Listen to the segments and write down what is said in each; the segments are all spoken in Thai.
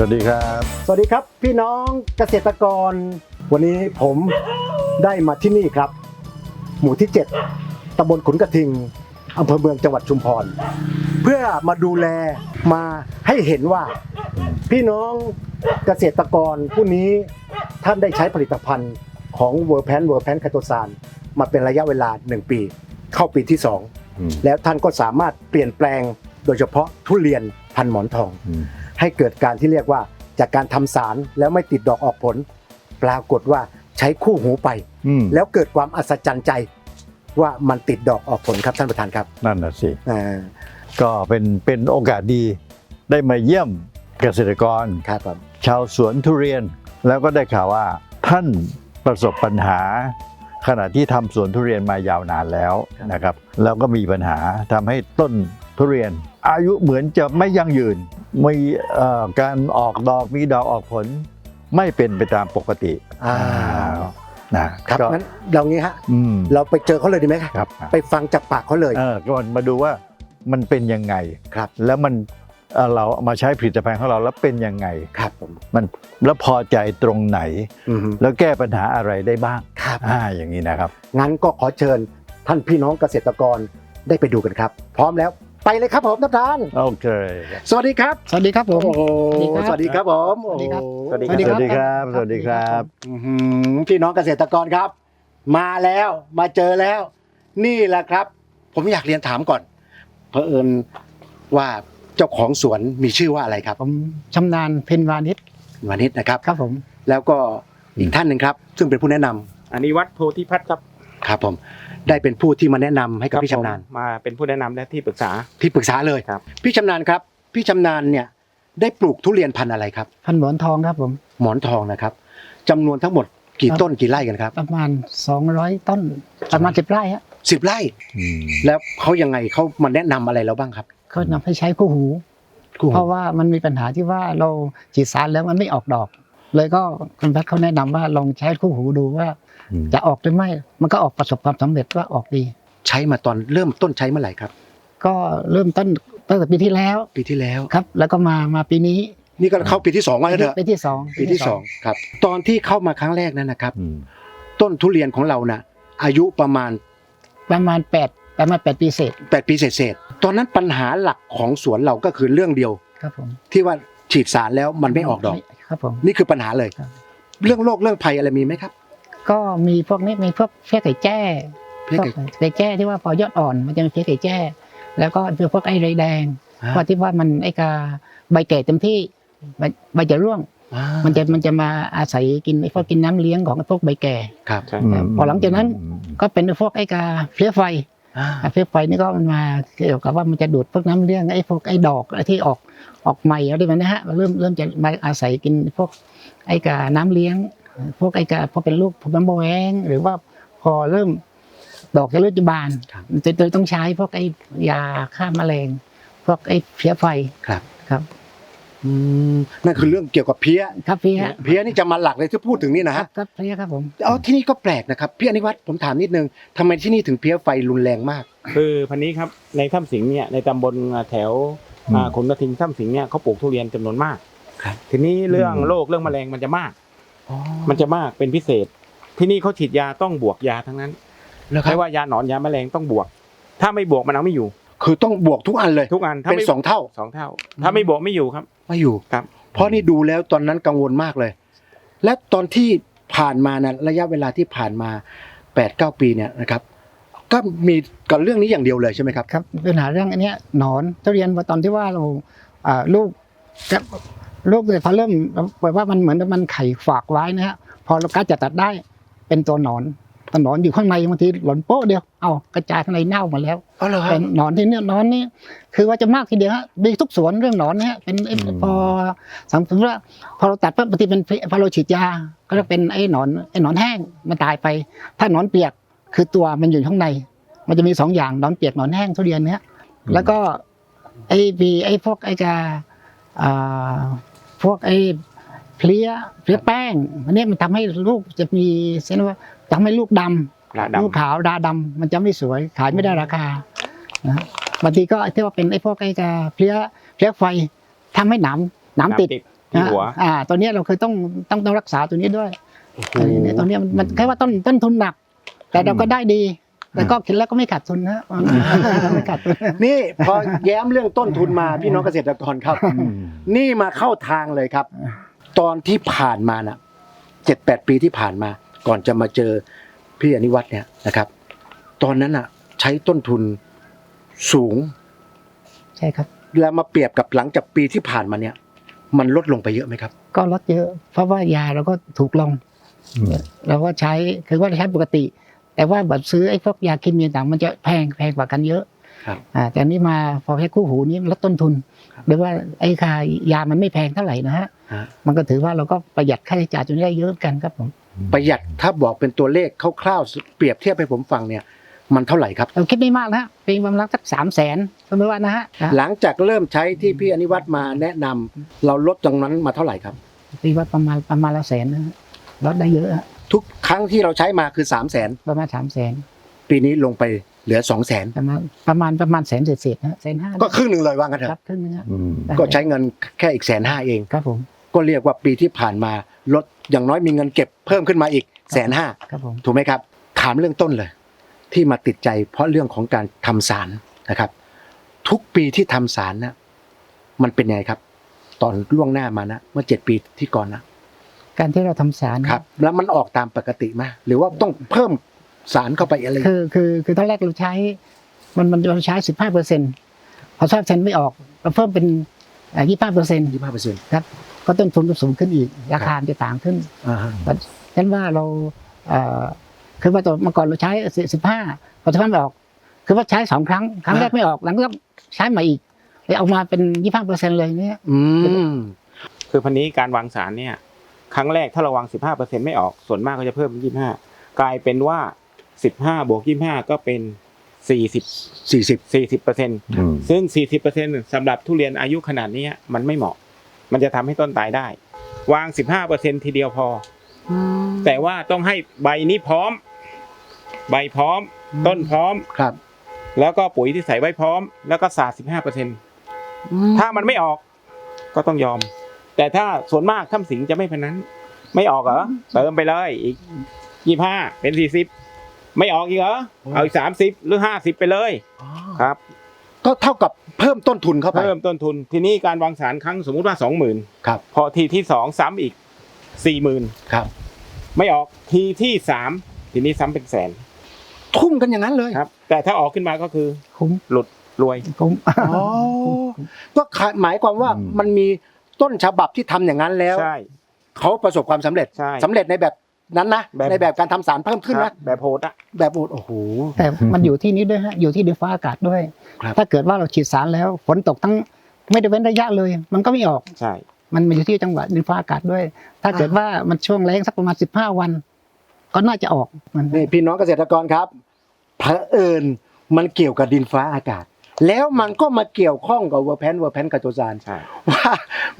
สวัสดีครับ สวัสดีครับ พี่น้องเกษตรกร วันนี้ผมได้มาที่นี่ครับ หมู่ที่ 7ตำบลขุนกระทิงอำเภอเมืองจังหวัดชุมพร เพื่อมาดูแลมาให้เห็นว่า พี่น้องเกษตรกรผู้นี้ท่านได้ใช้ผลิตภัณฑ์ของเวอร์แพนเวอร์แพนคาโตซานมาเป็นระยะเวลา 1 ปี เข้าปีที่อืม2แล้วท่านก็สามารถเปลี่ยนแปลงโดยเฉพาะทุเรียนพันหมอนทองอืม ให้เกิดการที่เรียกว่าจากการทำสารแล้วไม่ติดดอกออกผล ปรากฏว่าใช้คู่หูไปอืมแล้วเกิดความอัศจรรย์ใจว่ามันติดดอกออกผลครับท่านประธานครับ นั่นน่ะสิอ่าก็เป็นเป็นโอกาสดีได้มาเยี่ยมเกษตรกรครับผมชาวสวนทุเรียนแล้วก็ได้ข่าวว่าท่านประสบปัญหา ขณะที่ทำสวนทุเรียนมายาวนานแล้วนะครับ แล้วก็มีปัญหาทำให้ต้น ทุเรียน อายุเหมือนจะไม่ยั่งยืน มีเอ่อการออกดอกมีดอกออกผล ไม่เป็นไปตามปกติอ่านะครับก็งั้นเรางี้ฮะอืมเราไปเจอเขาเลยดีไหมครับครับไปฟังจากปากเขาเลยเออก็มาดูว่ามันเป็นยังไงครับ แล้วมันเอ่อเราเอามาใช้ผลิตภัณฑ์ของเราแล้วเป็นยังไงครับผมมันแล้วพอใจตรงไหนอือฮึแล้วแก้ปัญหาอะไรได้บ้างครับอ่าอย่างนี้นะครับ งั้นก็ขอเชิญท่านพี่น้องเกษตรกรได้ไปดูกันครับ พร้อมแล้ว ไปเลยครับผมท่านประธาน โอเค สวัสดีครับ สวัสดีครับผม โอ้โหสสวัวัสสดีดีคครัรับบผมสวัสดีครับโอ้โหสวัสดีสวัสดีครับ สวัสดีครับ อื้อหือพี่น้องเกษตรกรครับ มาแล้วมาเจอแล้ว นี่แหละครับ ผมอยากเรียนถามก่อนเผอิญว่าเจ้าของสวนมีชื่อว่าอะไรครับผมชำนาญเพนวานิชวานิชนะครับ ครับผม แล้วก็อีกท่านหนึ่งครับ ซึ่งเป็นผู้แนะนำอันนี้วัดโพธิพัฒน์ครับ ครับผมได้เป็นผู้ที่มาแนะนำให้กับพี่ชำนาญผมมาเป็นผู้แนะนำและที่ปรึกษา ที่ปรึกษาเลยครับ พี่ชำนาญครับ พี่ชำนาญเนี่ยได้ปลูกทุเรียนพันธุ์อะไรครับ พันหมอนทองครับผม หมอนทองนะครับจำนวนทั้งหมดกี่ครับ ต้นกี่ไร่กันครับประมาณ 200 ต้นประมาณสิบไร่ฮะสิบไร่ อืมแล้วเขายังไงเขามาแนะนำอะไรเราบ้างครับเขานำให้ใช้คู่หูคู่เพราะว่ามันมีปัญหาที่ว่าเราฉีดสารแล้วมันไม่ออกดอก เลยก็คุณแพทย์เขาแนะนำว่าลองใช้คู่หูดูว่าอืมจะออกหรือไม่มันก็ออกประสบความสำเร็จว่าออกดี ใช้มาตอนเริ่มต้นใช้เมื่อไหร่ครับ ก็เริ่มต้นตั้งแต่ปีที่แล้วปีที่แล้วครับ แล้วก็มามาปีนี้ นี่ก็เข้าปีที่สองแล้วเถอะปีที่สองปีที่สองครับ ตอนที่เข้ามาครั้งแรกนั้นนะครับอืมต้นทุเรียนของเราน่ะอายุประมาณ ประมาณแปดประมาณแปดปีเศษ8ปีเศษๆตอนนั้นปัญหาหลักของสวนเราก็คือเรื่องเดียว ครับผมที่ว่าฉีดสารแล้วมันไม่ออกดอก ครับผมนี่คือปัญหาเลยครับเรื่องโรคเรื่องภัยอะไรมีไหมครับ ก็มีพวกนี้มีพวกเพี้ยไก่แจ้เพี้ยไก่พวไก่แจ้ที่ว่าพอยอดอ่อนมันจะมีเพี้ยไก่แจ้ แล้วก็คือพวกไอ้ไรแดงอ่าเพราะที่ว่ามันไอ้กาใบแก่เต็มที่ใบใบจะร่วงอ่ามันจะมันจะมาอาศัยกินไอ้พวกกินน้ำเลี้ยงของไอ้พวกใบแก่ครับใช่อืมพอหลังจากนั้นก็เป็นไอ้พวกไอ้กาเพลี้ยไฟอ่าอะเพลี้ยไฟนี่ก็มันมาเกี่ยวกับว่ามันจะดูดพวกน้ำเลี้ยงไอ้พวกไอ้ดอกไอ้ที่ออกออกใหม่อะไรแบบนี้ฮะเริ่มเริ่มจะมาอาศัยกินพวกไอ้กาน้ำเลี้ยง พวกไอ้กาพอเป็นลูกผมน้ำแหวงหรือว่าพอเริ่มดอกจะเริ่มจะบานครับมันจะต้องใช้พวกไอ้ยาฆ่าแมลงพวกไอ้เพลี้ยไฟครับครับ อืมนั่นคือเรื่องเกี่ยวกับเพี้ย ครับเพลี้ยเพี้ยนี่จะมาหลักเลยที่พูดถึงนี่นะครัฮะบครับเพลี้ยครับผมเอาที่นี่ก็แปลกนะครับพี่อนิวัฒน์ผมถามนิดนึงทำไมที่นี่ถึงเพี้ยไฟรุนแรงมาก คือพันนี้ครับในถ้ำสิงห์เนี่ยในตำบลแถวอืมอ่าขุนกระทิงถ้ำสิงห์เนี่ยเขาปลูกทุเรียนจำนวนมากครับทีนี้เรื่องอืมโรคเรื่องแมลงมันจะมากมันจะมากเป็นพิเศษ ที่นี่เขาฉีดยาต้องบวกยาทั้งนั้นแล้วครัไม่บว่ายาหนอนยาแมลงต้องบวก ถ้าไม่บวกมันเอาไม่อยู่ คือต้องบวกทุกอันเลย ทุกอันถ้าเป็นไม่สองเท่า สองเท่า ถ้าไม่บวกไม่อยู่ครับ ไม่อยู่ครับ เพราะนี่ดูแล้วตอนนั้นกังวลมากเลย และตอนที่ผ่านมานะระยะเวลาที่ผ่านมา8ปดเปีเนี่ยนะครับ ก็มีกับเรื่องนี้อย่างเดียวเลยใช่ไหมครับ ครับปัญหาเรื่องอันเนี้ยหนอนทุเรียนว่าตอนที่ว่าเราอ่าลูกจะลูกเลยพอเริ่มแบบว่ามันเหมือนมันไข่ฝากไว้นะฮะพอเรากล้าจะตัดได้เป็นตัวหนอน ตัวหนอนอยู่ข้างในบางทีหล่นโป๊ะเดียวเอากระจายข้างในเน่าหมาแล้วอ๋อเหรอครับเป็นหนอนที่เนี่ยหนอนนี่คือว่าจะมากทีเดียวฮะมีทุกสวนเรื่องหนอนเนี่ยเป็นไอ้อืม พอสมมติว่าพอเราตัดปั๊บบางทีเป็นพอเราฉีดยาก็จะเป็นไอ้หนอนไอ้หนอนแห้งมันตายไป ถ้าหนอนเปียกคือตัวมันอยู่ข้างใน มันจะมีสองอย่างหนอนเปียกหนอนแห้งทุเรียนเนี้ยแล้วก็ไอ้ปีไอ้พวกไอ้กาอ่าพวกไอ้ เพลี้ยเพลี้ยแป้งอันเนี้ยมันทำให้ลูกจะมีเส้นว่าทำให้ลูกดำลาลูกดำขาวดาดำมันจะไม่สวยขายไม่ได้ราคานะฮะบางทีก็ที่ว่าเป็นไอ้พวกไอ้กาเพลี้ยเพลี้ยไฟทำให้หนามหนามติดที่หัวอ่าตัวเนี้ยเราเคยต้องต้องต้องรักษาตัวนี้ด้วยอันนี้เนี่ยตัวเนี้ยมันมันแค่ว่าต้นต้นทุนหนัก แต่เราก็ได้ดีแต่ก็คิดแล้วก็ไม่ขาดทุนนะไม่ขาดทุนนี่พอแย้มเรื่องต้นทุนมาพี่น้องเกษตรกรครับ นี่มาเข้าทางเลยครับ ตอนที่ผ่านมานะเจ็ดแปดปีที่ผ่านมา ก่อนจะมาเจอพี่อนิวัฒน์เนี่ยนะครับ ตอนนั้นอะ ใช้ต้นทุนสูง ใช่ครับแล้วมาเปรียบกับหลังจากปีที่ผ่านมาเนี่ย มันลดลงไปเยอะไหมครับ ก็ลดเยอะ เพราะว่ายาเราก็ถูกลงเราก็ใช้คือว่าใช้ปกติ แต่ว่าแบบซื้อไอ้พวกยาเคมีต่างๆมันจะแพงแพงกว่ากันเยอะ ครับอ่าแต่อันนี้มาพอใช้คู่หูนี้ลดต้นทุนครับหรือว่าไอ้ค่ายามันไม่แพงเท่าไหร่นะฮะฮะมันก็ถือว่าเราก็ประหยัดค่าใช้จ่ายตรงนี้ได้เยอะกันครับผมประหยัดถ้าบอกเป็นตัวเลขคร่าวๆเปรียบเทียบให้ผมฟังเนี่ยมันเท่าไหร่ครับเราคิดไม่มากนะฮะเป็นประมาณสักสามแสนสมมติว่านะฮะหลังจากเริ่มใช้ที่พี่อนิวัฒน์มาแนะนำเราลดตรงนั้นมาเท่าไหร่ครับตีว่าประมาณประมาณละแสนนะฮะลดได้เยอะฮะทุกครั้งที่เราใช้มาคือ3 0 0 0 0นประมาณสามแสนปีนี้ลงไป เหลือ2 0 0 0 0นประมาณประมาณประมาณแสนเศษๆนะฮะแสนห้าก็ครึ่งหนึ่งเลยว่างั้นเถครับอะครึ่งนึงฮะอืมก็ใช้เงินแค่อีกแสนห้าเอง ครับผมก็เรียกว่าปีที่ผ่านมาลดอย่างน้อยมีเงินเก็บเพิ่มขึ้นมาอีกแสนห้าครับผมถูกไหมครับ ถามเรื่องต้นเลย ที่มาติดใจเพราะเรื่องของการทำสารนะครับ ทุกปีที่ทำสารนะมันเป็นไงครับ ตอนล่วงหน้ามานะเมื่อเจ็ดปีที่ก่อนนะการที่เราทำสาร ครับ แล้วมันออกตามปกติไหมหรือว่าต้องเพิ่ม สารเข้าไปอะไรคือคือคือตอนแรกเราใช้ มันมันเราใช้สิบห้าเปอร์เซ็นต์พอทราบเซนไม่ออกเราเพิ่มเป็นยี่ห้าเปอร์เซ็นต์ยี่ห้าเปอร์เซ็นต์ครับก็ต้นทุนก็สูงขึ้นอีก ราคาจะต่างขึ้นอ่าฮะฉะนั้นว่าเราเอ่อคือว่าตัวเมื่อก่อนเราใช้สิบห้าพอทราบไม่ออก คือว่าใช้สองครั้ง ครั้งแรกไม่ออกหลังก็ใช้ใหม่อีกเลยเอามาเป็นยี่ห้าเปอร์เซ็นต์เลยเนี่ยอืมคือพันนี้การวางสารเนี่ย ครั้งแรกถ้าเราวาง15%ไม่ออกส่วนมากก็จะเพิ่มเป็น25กลายเป็นว่า 15บวก25ก็เป็น40สี่สิบ40เปอร์เซ็นต์อืมซึ่ง40เปอร์เซ็นต์สำหรับทุเรียนอายุขนาดนี้มันไม่เหมาะ มันจะทำให้ต้นตายได้ วาง15เปอร์เซ็นต์ทีเดียวพอ แต่ว่าต้องให้ใบนี้พร้อม ใบพร้อม ต้นพร้อมครับ แล้วก็ปุ๋ยที่ใส่ไว้พร้อม แล้วก็สาด15เปอร์เซ็นต์ถ้ามันไม่ออกก็ต้องยอม แต่ถ้าส่วนมากถ้ำสิงจะไม่เป็นนั้น ไม่ออกเหรอเติมไปเลยอีกยี่ห้าเป็นสี่สิบ ไม่ออกอีกเหรอเอาอีกสามสิบหรือห้าสิบไปเลยครับ ก็เท่ากับเพิ่มต้นทุนเข้าไปเพิ่มต้นทุน ทีนี้การวางสารครั้งสมมุติว่าสองหมื่นครับพอทีที่สองซ้ำอีกสี่หมื่นครับ ไม่ออกทีที่สามทีนี้ซ้ำเป็นแสน ทุ่มกันอย่างนั้นเลยครับ แต่ถ้าออกขึ้นมาก็คือคุ้มหลุดรวยคุ้มอ๋อก็หมายความว่าอืมมันมีต้นฉบับที่ทำอย่างนั้นแล้วใช่เขาประสบความสำเร็จใช่สำเร็จในแบบ นั้นนะแบบ ในแบบการทำสารเพิ่มขึ้นครันะบแบบโหดอะแบบโอ้โห แต่มันอยู่ที่นี้ด้วยฮะอยู่ที่ดินฟ้าอากาศด้วย ครับ ถ้าเกิดว่าเราฉีดสารแล้วฝนตกทั้งไม่ได้เว้นระยะเลย มันก็ไม่ออกใช่ มันมาอยู่ที่จังหวะดินฟ้าอากาศด้วย ถ้าเกิดว่ามันช่วงแรงสักประมาณสิบห้าวัน ก็น่าจะออกมัน นี่พี่น้องเกษตรกรครับเผอิญมันเกี่ยวกับดินฟ้าอากาศ แล้วมันก็มาเกี่ยวข้องกับเวอร์แพนเวอร์แพนกับโจซานใช่ ว่า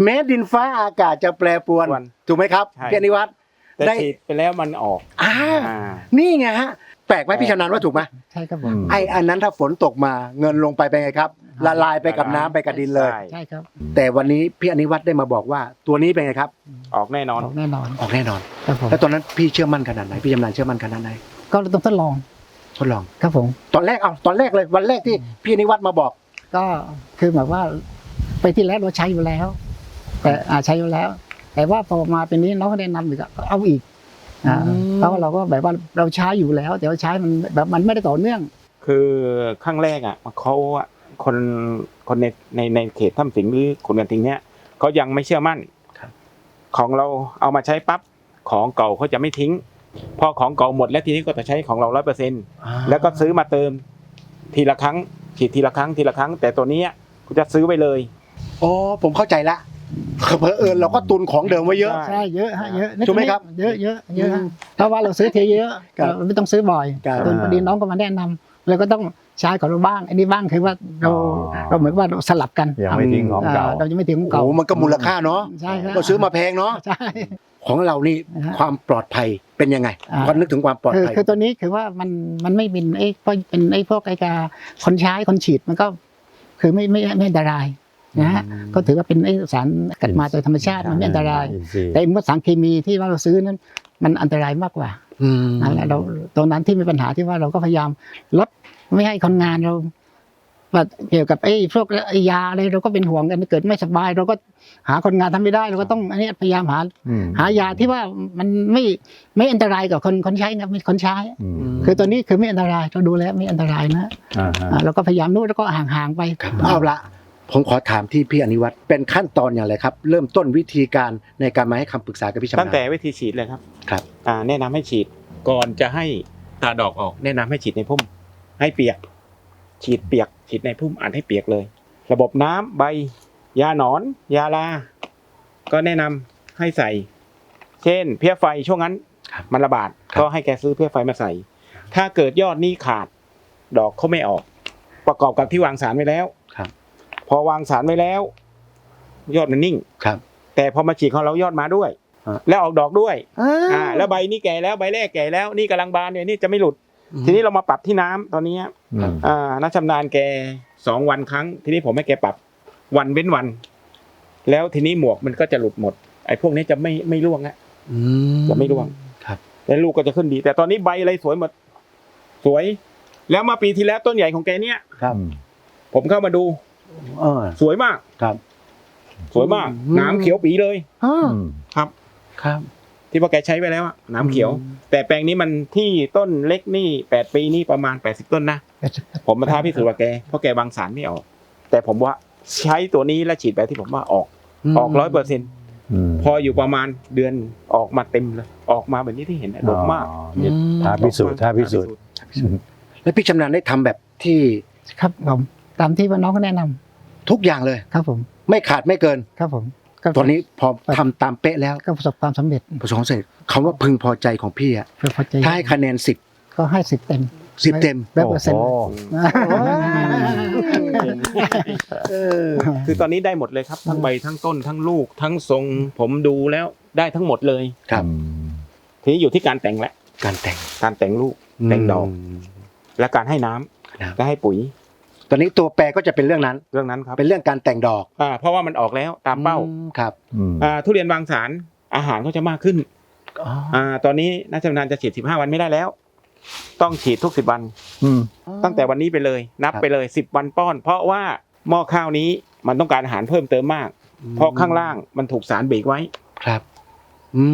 แม้ดินฟ้าอากาศจะแปรปรวน ปรวนถูกไหมครับใช่ พี่อนิวัฒน์ แต่ได้ ฉีดไปแล้วมันออกอ่าอ่า นี่ไงฮะแปลกไหมพี่ชำนาญว่าถูกไหมใช่ครับผมอืมไออันนั้นถ้าฝนตกมาเงินลงไปเป็นไงครับ ละลายไปกับน้ำไปกับดินเลย ใช่ใช่ครับแต่วันนี้พี่อนิวัฒน์ได้มาบอกว่าตัวนี้เป็นไงครับ ออกแน่นอนออกแน่นอนออกแน่นอน ครับผมแล้วตอนนั้นพี่เชื่อมั่นขนาดไหนพี่ชำนาญเชื่อมั่นขนาดไหนก็เราต้องทดลองทดลอง ครับผม ตอนแรกเอาตอนแรกเลยวันแรกที่พี่อนิวัฒน์มาบอก ก็คือแบบว่า ไปที่แรกเราใช้อยู่แล้ว แต่อ่าใช้อยู่แล้ว แต่ว่าพอมาเป็นนี้น้องก็แนะนำอีกก็เอาอีกอ่าอืม เพราะว่าเราก็แบบว่าเราใช้อยู่แล้ว แต่ว่าใช้มันแบบมันไม่ได้ต่อเนื่อง คือครั้งแรกอะเขาอะคนคนในในในเขตถ้ำสิงห์หรือขุนกันทิงเนี้ยเขายังไม่เชื่อมั่นครับ ของเราเอามาใช้ปั๊บของเก่าเขาจะไม่ทิ้ง พอของเก่าหมดแล้วทีนี้ก็จะใช้ของเราร้อยเปอร์เซ็นแล้วก็ซื้อมาเติมทีละครั้งฉีดทีละครั้งทีละครั้ง แต่ตัวเนี้ยกูจะซื้อไปเลย อ๋อผมเข้าใจละ เผอิญเราก็ตุนของเดิมไว้เยอะใช่ใช่เยอะฮะเยอะถูกไหมครับเยอะเยอะเยอะอืฮะมเพราะว่าเราซื้อเทีเยอะครับเราไม่ต้องซื้อบ่อยครับจนพอดีน้องก็มาแนะนำเราก็ต้องใช้ของเราบ้าง อันนี้บ้างคือว่าเราอ๋อเราเหมือนว่าเราสลับกันยังไม่ทิ้งของเก่าเราจะไม่ทิ้งของโอ้เก่าโหมันก็มูลค่าเนาะใช่ครับก็ซื้อมาแพงเนาะใช่ของเรานี่นะฮะความปลอดภัยเป็นยังไงอ่าก็นึกถึงความปลอดคือภัยคือตัวนี้คือว่ามันมันไม่เป็นไอ้พวกเป็นไอ้พวกไอ้กาคนใช้คนฉีดมันก็คือไม่ไม่ไม่อันตราย นะฮะก็ถือว่าเป็นไอ้สารกัดมาโดยธรรมชาติมันไม่อันตรายอินทรีย์แต่ไอ้เมื่อสารเคมีที่ว่าเราซื้อนั้น มันอันตรายมากกว่าอืมนั่นแหละเราตรงนั้นที่มีปัญหาที่ว่าเราก็พยายามลดไม่ให้คนงานเราว่าเกี่ยวกับไอ้พวกไอ้ยาอะไรเราก็เป็นห่วงกันเกิดไม่สบาย เราก็หาคนงานทำไม่ได้ เราก็ต้องอันนี้พยายามหาอืมหายาที่ว่ามันไม่ไม่อันตรายกับคนคนใช้นะมีคนใช้อืมคือตัวนี้คือไม่อันตรายเราดูแล้วไม่อันตรายนะอ่าฮะอ่าเราก็พยายามนู่นแล้วก็ห่างๆไปครับเอาละ ผมขอถามที่พี่อนิวัตรเป็นขั้นตอนอย่างไรครับ เริ่มต้นวิธีการในการมาให้คำปรึกษากับพี่ชำนาญ ตั้งแต่วิธีฉีดเลยครับครับ อ่าแนะนำให้ฉีดก่อนจะให้ตาดอกออก แนะนำให้ฉีดในพุ่ม ให้เปียก ฉีดเปียก ฉีดในพุ่มอ่านให้เปียกเลย ระบบน้ำใบ ยาหนอน ยาลา ก็แนะนำให้ใส่ เช่น เพี้ยไฟช่วงนั้น ครับมันระบาดครับ ก็ให้แกซื้อเพี้ยไฟมาใส่ ถ้าเกิดยอดนี้ขาด ดอกเขาไม่ออก ประกอบกับที่วางสารไว้แล้วครับ พอวางสารไว้แล้ว ยอดมันนิ่งครับ แต่พอมาฉีดของเรายอดมาด้วย ฮะ แล้วออกดอกด้วยอ่าแล้วใบนี้แก่แล้วใบแรกแก่แล้วนี่กำลังบานเนี่ยนี่จะไม่หลุด ทีนี้เรามาปรับที่น้ำตอนนี้อืมอ่านักชำนาญแกสองวันครั้ง ทีนี้ผมให้แกปรับวันเว้นวัน แล้วทีนี้หมวกมันก็จะหลุดหมด ไอ้พวกนี้จะไม่ไม่ร่วงอะ อืจะไม่ร่วงครับแล้วลูกก็จะขึ้นดี แต่ตอนนี้ใบอะไรสวยหมด สวย แล้วมาปีที่แล้วต้นใหญ่ของแกเนี่ย ครับ ผมเข้ามาดู เออ สวยมากครับ สวยมากอืม หน้ำเขียวปีเลย อ่าอืมครับ ครับที่ว่าแกใช้ไปแล้วอะหน้ำเขียวอืมแต่แปลงนี้มันที่ต้นเล็กนี่แปดปีนี่ประมาณแปดสิบต้นนะผมมาท้าพิสูจน์ว่าแกเพราะแกวางสารไม่ออก แต่ผมว่าใช้ตัวนี้และฉีดแบบที่ผมว่าออกออกร้อยเปอร์เซ็นต์อืมพออยู่ประมาณเดือนออกมาเต็มเลย ออกมาแบบนี้ที่เห็นนะดกมากอ๋อนี่ท้าพิสูจน์ท้าพิสูจน์ แล้วพี่ชำนาญได้ทำแบบที่ครับผม ตามที่ว่าน้องเขาแนะนำทุกอย่างเลย ครับผมไม่ขาดไม่เกิน ครับผมก็ตอนนี้พอทำตามเป๊ะแล้วก็ประสบความสำเร็จประสบความสำเร็จคำว่าพึงพอใจของพี่อะเพื่อพอใจถ้าให้คะแนนสิบก็ให้สิบเต็ม สิบเต็ม ร้อยเปอร์เซ็นต์โอ้โห เออ คือตอนนี้ได้หมดเลยครับทั้งใบทั้งต้นทั้งลูก ทั้งทรงผมดูแล้วได้ทั้งหมดเลย ครับอืมทีนี้อยู่ที่การแต่งแหละ การแต่งการแต่งลูก แต่งดอก ม และการให้น้ำครับ และให้ปุ๋ย ตอนนี้ตัวแปรก็จะเป็นเรื่องนั้น เรื่องนั้นครับเป็นเรื่องการแต่งดอกอ่าเพราะว่ามันออกแล้วตามเป้าอืมครับอืมอ่าทุเรียนวางสารอาหารก็จะมากขึ้นอ๋ออ่าตอนนี้นักชำนาญจะฉีด 15 วันไม่ได้แล้ว ต้องฉีดทุก 10 วัน อืม ตั้งแต่วันนี้ไปเลย นับไปเลย 10 วันป้อน เพราะว่าหม้อข้าวนี้มันต้องการอาหารเพิ่มเติมมาก เพราะข้างล่างมันถูกสารเบรกไว้ ครับอื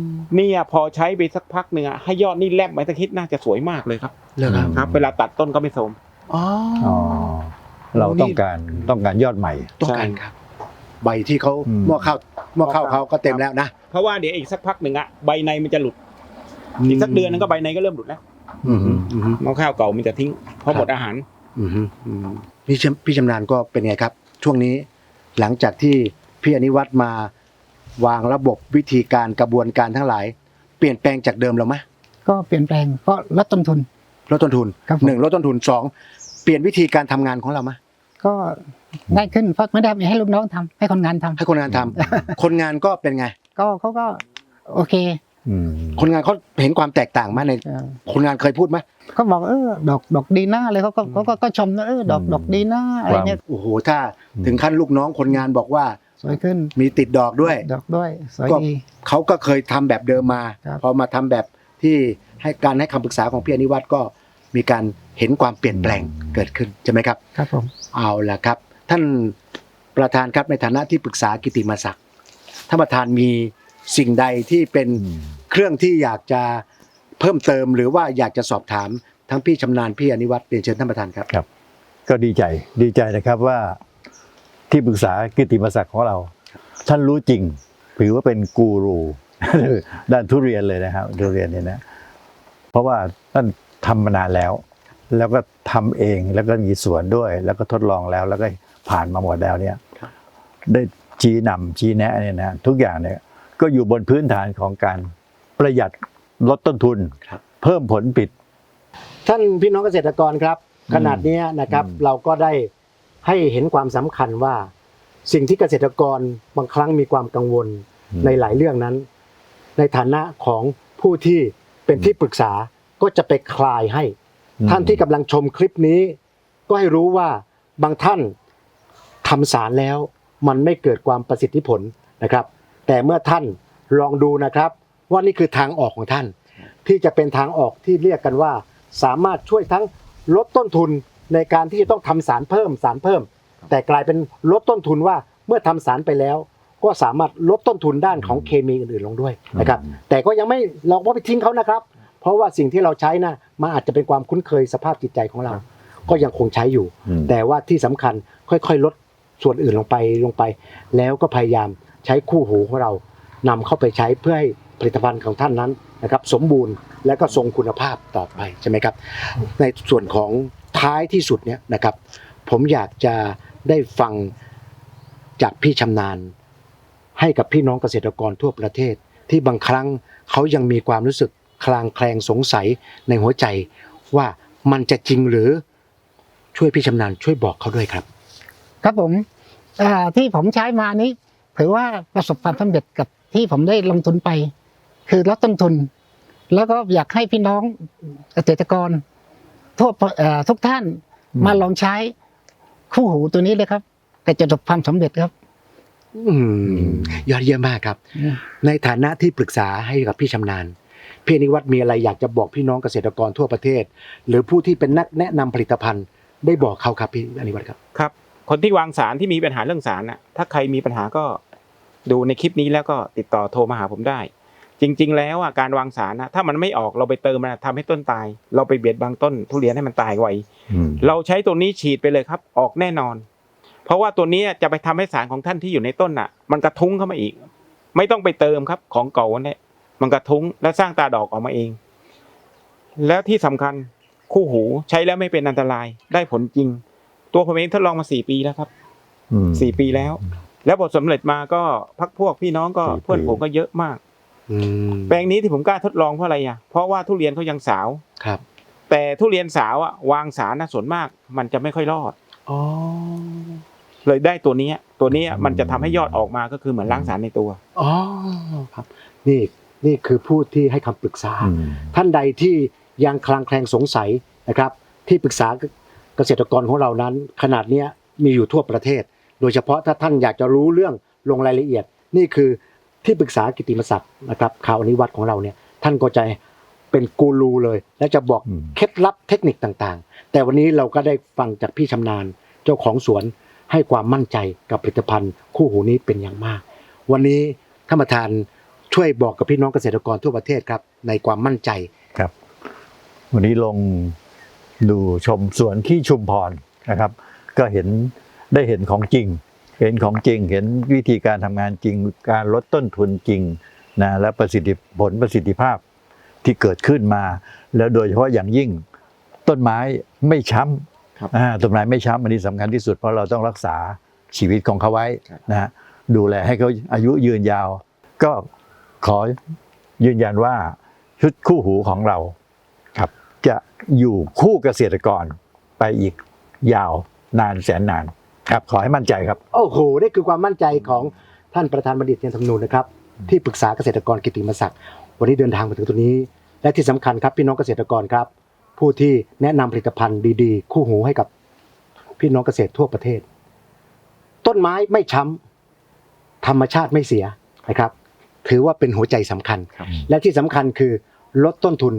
มเนี่ยพอใช้ไปสักพักหนึ่งอะให้ยอดนี่แลบไปสักคิดน่าจะสวยมากเลยครับเลิกครับ ครับเวลาตัดต้นก็ไม่โทรม อ๋ออ๋อเราต้องการต้องการยอดใหม่ ต้องการครับ ใบที่เขาอืม หม้อข้าวหม้อข้าวเขาก็เต็มแล้วนะเพราะว่าเดี๋ยวอีกสักพักหนึ่งอะใบในมันจะหลุดอีกสักเดือนนึงก็ใบในก็เริ่มหลุดแล้วอืมอืมอืมหม้อข้าวเก่ามันจะทิ้งเพราะหมดอาหาร อืมอืมพี่ชำพี่ชำนาญก็เป็นไงครับ ช่วงนี้หลังจากที่พี่อนิวัตรมาวางระบบวิธีการกระบวนการทั้งหลาย เปลี่ยนแปลงจากเดิมเราไหมก็เปลี่ยนแปลงก็ลดต้นทุนลดต้นทุนครับผมหนึ่งลดต้นทุนสองเปลี่ยนวิธีการทำงานของเราไหมก็ง่ายขึ้นเพราะไม่ได้ให้ลูกน้องทำให้คนงานทำให้คนงานทำ คนงานก็เป็นไง ก็เขาก็โอเคอืมคนงานเขาเห็นความแตกต่างไหมใน เออคนงานเคยพูดไหม เขาบอกเออดอกดอกดีหน้าเลยเขาก็เขาก็ก็ชมนะเออดอกดอกดีหน้าอะไรเงี้ยโอ้โห ถ้าถึงขั้นลูกน้องคนงานบอกว่าสวยขึ้นมีติดดอกด้วย ดอกด้วยสวยก็ ดี เขาก็เคยทำแบบเดิมมา ครับ พอมาทำแบบที่ให้การให้คำปรึกษาของพี่อนิวัตรก็มีการ เห็นความเปลี่ยนแปลงเกิดขึ้นใช่ไหมครับครับผมเอาละครับ ท่านประธานครับในฐานะที่ปรึกษากิติมาศักดิ์ท่านประธานมีสิ่งใดที่เป็นอืมเครื่องที่อยากจะเพิ่มเติมหรือว่าอยากจะสอบถามทั้งพี่ชำนาญพี่อนิวัตรเรียนเชิญท่านประธานครับก็ดีใจดีใจนะครับว่าที่ปรึกษากิตติมศักดิ์ของเรา ท่านรู้จริงถือว่าเป็นกูรูด้านทุเรียนเลยนะครับทุเรียนเนี่ยนะ เพราะว่าท่านทำมานานแล้ว แล้วก็ทำเองแล้วก็มีสวนด้วย แล้วก็ทดลองแล้วแล้วก็ผ่านมาหมดแล้วเนี่ยครับได้ชี้นำชี้แนะเนี่ยนะทุกอย่างเนี่ยก็อยู่บนพื้นฐานของการประหยัดลดต้นทุนครับเพิ่มผลผลิตท่านพี่น้องเกษตรกรครับอืมขนาดเนี้ยนะครับอืมเราก็ได้ให้เห็นความสำคัญว่า สิ่งที่เกษตรกรบางครั้งมีความกังวลในหลายเรื่องนั้น ในฐานะของผู้ที่เป็นที่ปรึกษาก็จะไปคลายให้ ท่านที่กำลังชมคลิปนี้ ก็ให้รู้ว่าบางท่านทำสารแล้ว มันไม่เกิดความประสิทธิผลนะครับ แต่เมื่อท่านลองดูนะครับ ว่านี่คือทางออกของท่าน ที่จะเป็นทางออกที่เรียกกันว่า สามารถช่วยทั้งลดต้นทุนในการที่จะต้องทำสารเพิ่มสารเพิ่ม แต่กลายเป็นลดต้นทุนว่าเมื่อทำสารไปแล้ว ก็สามารถลดต้นทุนด้านของเคมีอื่นๆลงด้วยนะครับ แต่ก็ยังไม่เราก็ไปทิ้งเขานะครับ เพราะว่าสิ่งที่เราใช้นะ มันอาจจะเป็นความคุ้นเคยสภาพจิตใจของเรา ก็ยังคงใช้อยู่อืมแต่ว่าที่สำคัญค่อยๆลดส่วนอื่นลงไปลงไป แล้วก็พยายามใช้คู่หูของเรานำเข้าไปใช้เพื่อให้ผลิตภัณฑ์ของท่านนั้นนะครับสมบูรณ์และก็ทรงคุณภาพต่อไปใช่ไหมครับ ในส่วนของท้ายที่สุดเนี่ยนะครับ ผมอยากจะได้ฟังจากพี่ชำนาญ ให้กับพี่น้องเกษตรกรทั่วประเทศ ที่บางครั้งเขายังมีความรู้สึก คลางแคลงสงสัยในหัวใจว่ามันจะจริงหรือช่วยพี่ชำนาญช่วยบอกเขาด้วยครับ ครับผมอ่าที่ผมใช้มานี้ถือว่าประสบความสำเร็จกับที่ผมได้ลงทุนไป คือลดต้นทุน แล้วก็อยากให้พี่น้องเกษตรกรทั่วเอ่อทุกท่านอืมมาลองใช้คู่หูตัวนี้เลยครับ แต่จะประสบความสำเร็จครับอืมยอดเยี่ยมมากครับอืมในฐานะที่ปรึกษาให้กับพี่ชำนาญ พี่อนิวัฒน์มีอะไรอยากจะบอกพี่น้องเกษตรกรทั่วประเทศ หรือผู้ที่เป็นนักแนะนำผลิตภัณฑ์ได้บอกเขาครับพี่อนิวัฒน์ครับครับ คนที่วางสารที่มีปัญหาเรื่องสารน่ะถ้าใครมีปัญหาก็ดูในคลิปนี้แล้วก็ติดต่อโทรมาหาผมได้ จริง ๆ แล้วอะการวางสารนะถ้ามันไม่ออกเราไปเติมมันอะทำให้ต้นตาย เราไปเบียดบางต้น ทุเรียนให้มันตายไวอืมเราใช้ตัวนี้ฉีดไปเลยครับ ออกแน่นอน เพราะว่าตัวนี้จะไปทำให้สารของท่านที่อยู่ในต้นน่ะ มันกระทุ้งเข้ามาอีก ไม่ต้องไปเติมครับของเก่าเนี่ย มันกระทุ้งและสร้างตาดอกออกมาเอง แล้วที่สำคัญคู่หูใช้แล้วไม่เป็นอันตรายได้ผลจริง ตัวผมเองทดลองมาสี่ปีแล้วครับอืมสี่ปีแล้ว แล้วผลสำเร็จมาก็พักพวกพี่น้องก็สี่ปีเพื่อนผมก็เยอะมากอืมแปลงนี้ที่ผมกล้าทดลองเพราะอะไรอะ เพราะว่าทุเรียนเขายังสาวครับ แต่ทุเรียนสาวอะวางสารนะส่วนมาก มันจะไม่ค่อยรอดอ๋อเลยได้ตัวเนี้ยตัวเนี้ยมันจะทำให้ยอดออกมาก็คือเหมือนล้างสารในตัวอ๋อครับ นี่ นี่คือผู้ที่ให้คำปรึกษาอืมท่านใดที่ยังคลางแคลงสงสัยนะครับ ที่ปรึกษาเกษตรกรของเรานั้น ขนาดเนี้ยมีอยู่ทั่วประเทศ โดยเฉพาะถ้าท่านอยากจะรู้เรื่องลงรายละเอียด นี่คือที่ปรึกษากิตติมศักดิ์นะครับข่าวอนิวัตของเราเนี่ยท่านก็จะเป็นกูรูเลย และจะบอกอืมเคล็ดลับเทคนิคต่างๆ แต่วันนี้เราก็ได้ฟังจากพี่ชำนาญเจ้าของสวนให้ความมั่นใจกับผลิตภัณฑ์ คู่หูนี้เป็นอย่างมาก วันนี้ท่านประธาน ช่วยบอกกับพี่น้องเกษตรกรทั่วประเทศครับ ในความมั่นใจครับ วันนี้ลงดูชมสวนที่ชุมพรนะครับ ก็เห็นได้เห็นของจริง เห็นของจริง เห็นวิธีการทำงานจริง การลดต้นทุนจริงนะและประสิทธิผลประสิทธิภาพที่เกิดขึ้นมา แล้วโดยเฉพาะอย่างยิ่งต้นไม้ไม่ช้ครับำอ่าต้นไม้ไม่ช้ำอันนี้สำคัญที่สุดเพราะเราต้องรักษาชีวิตของเขาไว้ครับนะฮะดูแลให้เขาอายุยืนยาว ก็ ขอยืนยันว่าชุดคู่หูของเราครับจะอยู่คู่เกษตรกรไปอีกยาวนานแสนนานครับขอให้มั่นใจครับ โอ้โหนี่คือความมั่นใจของท่านประธานบัณฑิตเทียนธรรมนูนะครับ ที่ปรึกษาเกษตรกรกิตติมศักดิ์วันนี้เดินทางมาถึงตรงนี้ และที่สำคัญครับพี่น้องเกษตรกรครับ ผู้ที่แนะนำผลิตภัณฑ์ดีๆ คู่หูให้กับพี่น้องเกษตรทั่วประเทศ ต้นไม้ไม่ช้ำธรรมชาติไม่เสียนะครับ ถือว่าเป็นหัวใจสำคัญครับและที่สำคัญคือลดต้นทุน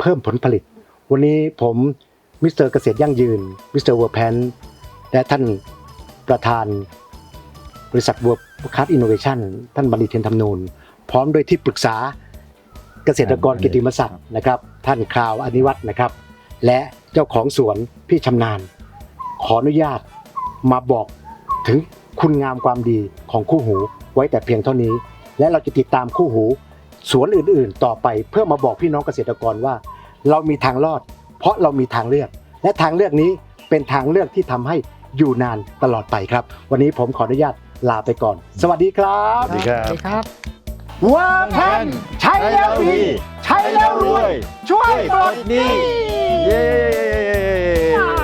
เพิ่มผลผลิต วันนี้ผมมิสเตอร์เกษตรยั่งยืนมิสเตอร์เวอร์แพนและท่านประธานบริษัทเวิร์คัสอินโนเวชันท่านบัณฑิตเทียนธรรมนูญพร้อมด้วยที่ปรึกษาเกษตรกรกิตติมศักดิ์นะครับ ท่านคราวอนิวัฒน์นะครับ และเจ้าของสวนพี่ชำนาญ ขออนุญาตมาบอกถึงคุณงามความดีของคู่หูไว้แต่เพียงเท่านี้ และเราจะติดตามคู่หูสวนอื่นๆ ต่อไปเพื่อมาบอกพี่น้องเกษตรกรว่า เรามีทางรอด เพราะเรามีทางเลือก และทางเลือกนี้เป็นทางเลือกที่ทำให้อยู่นานตลอดไปครับ วันนี้ผมขออนุญาตลาไปก่อน สวัสดีครับสวัสดีครับสวัสดีครับว่าแพนใช้แล้วดีใช้แล้วรวย ช่วยปลดหนี้เย้